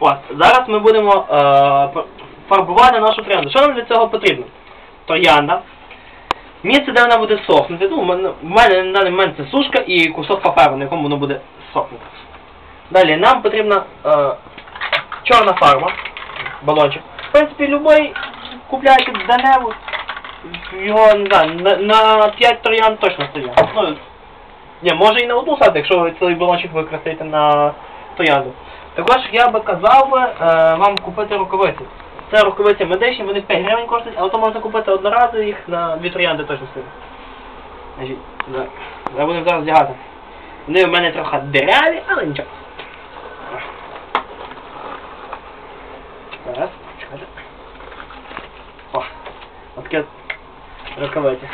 От, зараз ми будемо е, фарбувати нашу троянду. Що нам для цього потрібно? Троянда. Місце, де вона буде сохнути. Ну, в мене, на даний момент це сушка і кусок паперу, на якому воно буде сохнути. Далі нам потрібна е, чорна фарба, балончик. В принципі, любий купляйте де-небудь. Його, не знаю, на, на 5 троян точно стоять. Ну, ні, може і на одну саду, якщо ви цілий балончик використаєте на троянду. Також я би казав би, е, вам купити рукавиці. Це рукавиці медичні, вони 5 гривень коштують, але то можна купити одноразово їх на дві троянди точно стоять. Значить. Я буду зараз вдягати. Вони в мене трохи дереві, але нічого. Зараз, чекайте. О, отаке рукавиці.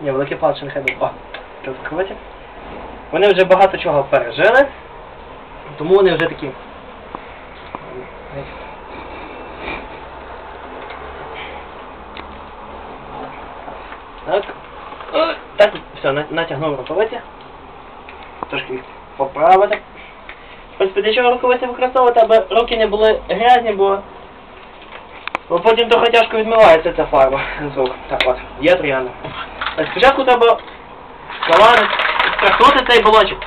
Ні, великі паличі нехай буде. Рукавиці. Вони вже багато чого пережили, тому вони вже такі. Так. Так, все, натягнув рукавиці. Трошки їх поправити. Принципі, для чого рукавиці використовувати, аби руки не були грязні, бо, бо потім трохи тяжко відмивається ця фарба з рук. Так от, є троянда. Так, спочатку треба каларити, страхнути цей балончик.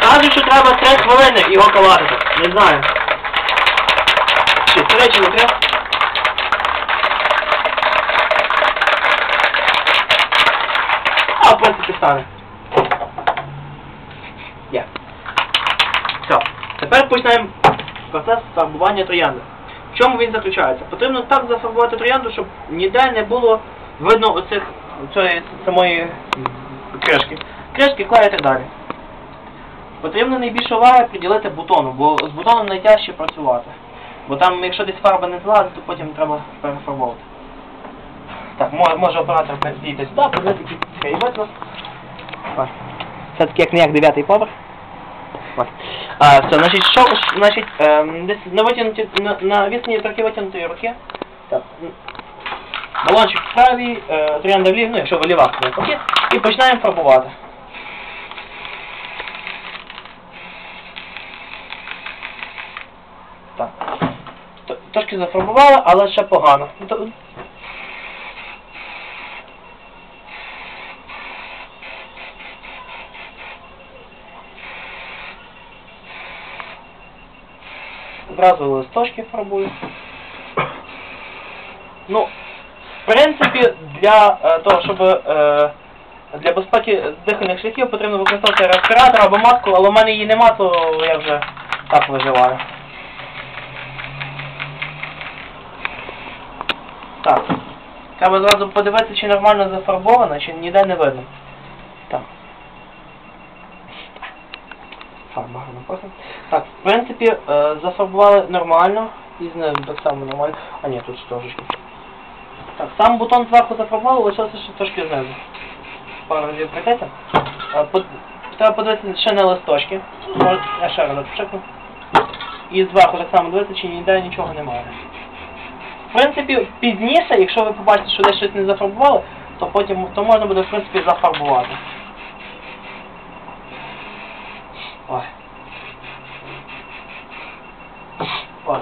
Кажуть, що треба 3 хвилини його каларити. Не знаю. Чи, три чи не три? А, в принципі, стане. Є. Все. Тепер починаємо процес фарбування троянди. В чому він заключається? Потрібно так зафарбувати троянду, щоб ніде не було видно оцих цієї самої кришки. Кришки, так далі. Потрібно найбільше уваги приділити бутону, бо з бутоном найтяжче працювати. Бо там, якщо десь фарба не злазить, то потім треба перефарбовувати. Так, може, оператор підійти сюди, подивитися. Ось. Це таки як не як дев'ятий поверх. А, все, значить, що, значить, ем, десь на витягнуті, на, на відстані трохи витягнутої руки. Так. Балончик в правій, е, троянда в лівій, ну якщо в лівах, навпаки, і починаємо фарбувати. Так. Трошки зафарбували, але ще погано. Зразу листочки фарбую. Ну, в принципі, для е, того, щоб е, для безпеки дихальних шляхів потрібно використовувати респіратор або маску, але в мене її нема, то я вже так виживаю. Так. Треба зразу подивитися, чи нормально зафарбовано, чи ніде не видно. Так. Фарба просто. Так, в принципі, е, зафарбували нормально. І знизу так само нормально. А ні, тут трошечки. Так, сам бутон зверху зафарбували, лишився ще трошки знизу. Пару разів прийдеться. Е, Треба подивитися ще на листочки. Може, Я ще раз пшикну. І зверху так само дивитися, чи ніде нічого немає. В принципі, пізніше, якщо ви побачите, що десь щось не зафарбували, то потім то можна буде, в принципі, зафарбувати. Ой. Ой.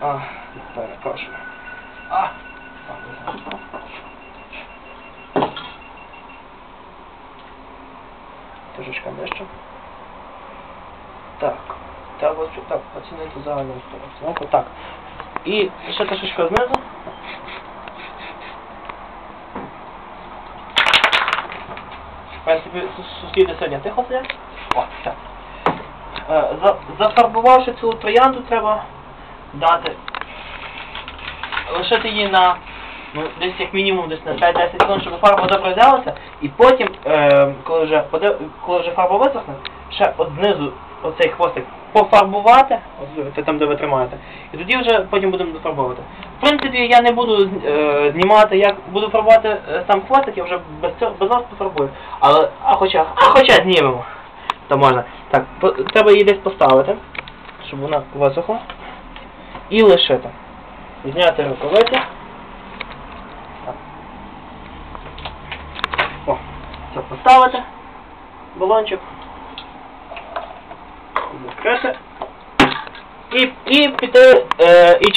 А, перепрошую. А. Трошечка нижче. Так. Треба так, оцінити загальну обстановку. Так. І ще трошечка знизу. В принципі, сусіди сьогодні тихо сидять. О, так. Е, за- Зафарбувавши цю троянду, треба дати. Лишити її на ну, десь як мінімум десь на 5-10 секунд, щоб фарба добре взялася, і потім, е, коли вже коли вже фарба висохне, ще от знизу оцей хвостик пофарбувати, ось там де ви тримаєте, і тоді вже потім будемо дофарбовувати. В принципі, я не буду е, знімати, як буду фарбувати е, сам хвостик, я вже без цього без вас пофарбую. Але, а хоча, а хоча знімемо. То можна. Так, по- треба її десь поставити, щоб вона висохла. І лишити. Зняти рукавиці. Так. О, все, поставити балончик. Відкрити. І, і піти, е, і.